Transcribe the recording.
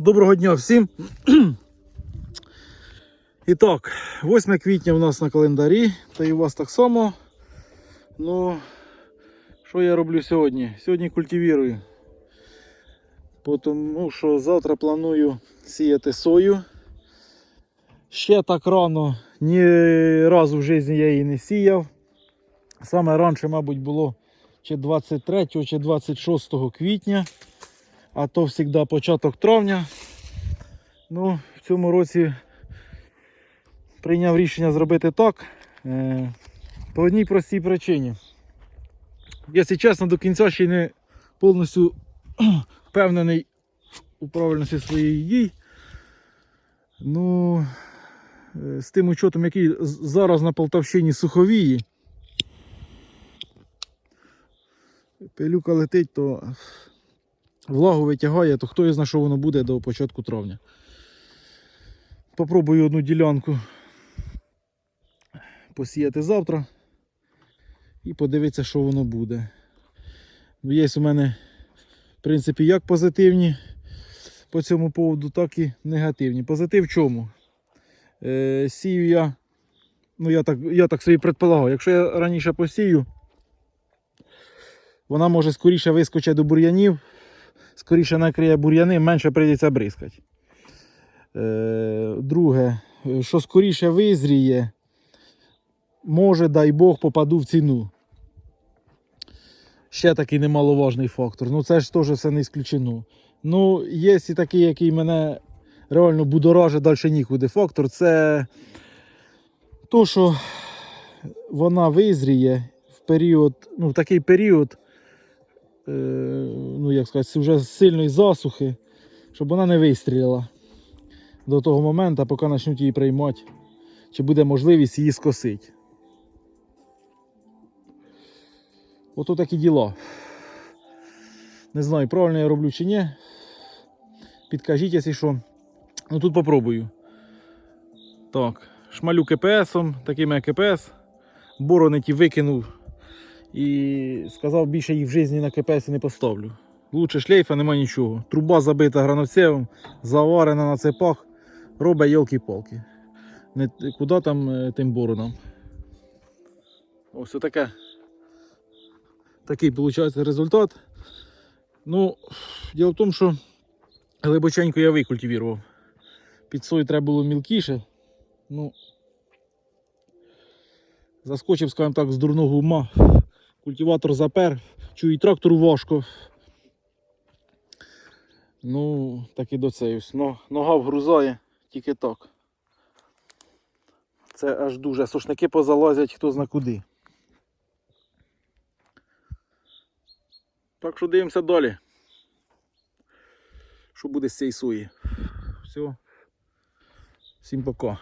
Доброго дня всім. І так, 8 квітня у нас на календарі, та і у вас так само. Ну, що я роблю сьогодні? Сьогодні культивірую. Тому що завтра планую сіяти сою. Ще так рано ні разу в житті я її не сіяв. Саме раніше, мабуть, було чи 23 чи 26 квітня а то завжди початок травня. Ну, в цьому році прийняв рішення зробити так. Е, по одній простій причині. Якщо чесно, до кінця ще не повністю впевнений у правильності своїх дій. Ну, е, з тим учетом, який зараз на Полтавщині суховії, пилюка летить, то влагу витягає, то хто знає, що воно буде до початку травня. Попробую одну ділянку посіяти завтра і подивитися, що воно буде. Є у мене, в принципі, як позитивні по цьому поводу, так і негативні. Позитив в чому? Е, сію я, ну я так, я так собі предполагав, якщо я раніше посію, вона може скоріше вискочити до бур'янів, скоріше накриє бур'яни, менше прийдеться бризкати. Е, друге, що скоріше визріє, може, дай Бог, попаду в ціну. Ще такий немаловажний фактор. Ну це ж теж все не ісключено. Ну, є і такий, який мене реально будоражить далі нікуди фактор. Це то, що вона визріє в період, ну, в такий період, ну як сказати, вже сильної засухи, щоб вона не вистрілила до того моменту, поки почнуть її приймати, чи буде можливість її скосити. Ото такі діла. Не знаю, правильно я роблю чи ні. Підкажіть, якщо що. Ну тут попробую. Так, шмалю КПСом, таким як КПС. Борони ті викинув і сказав, більше їх в житті на КПС не поставлю. Лучше шлейфа нема нічого. Труба забита граноцевим, заварена на цепах, робить йолки-палки. Куди там е, тим боронам? Ось отаке. Такий виходить результат. Ну, діло в тому, що глибоченько я викультивував. Під сою треба було мілкіше. Ну, заскочив, скажімо так, з дурного ума. Культиватор запер, чую, трактору важко. Ну, так і до цей нога вгрузає тільки так. Це аж дуже. Сушники позалазять хто зна куди. Так що дивимося далі. Що буде з цієї сої. Все. Всім пока.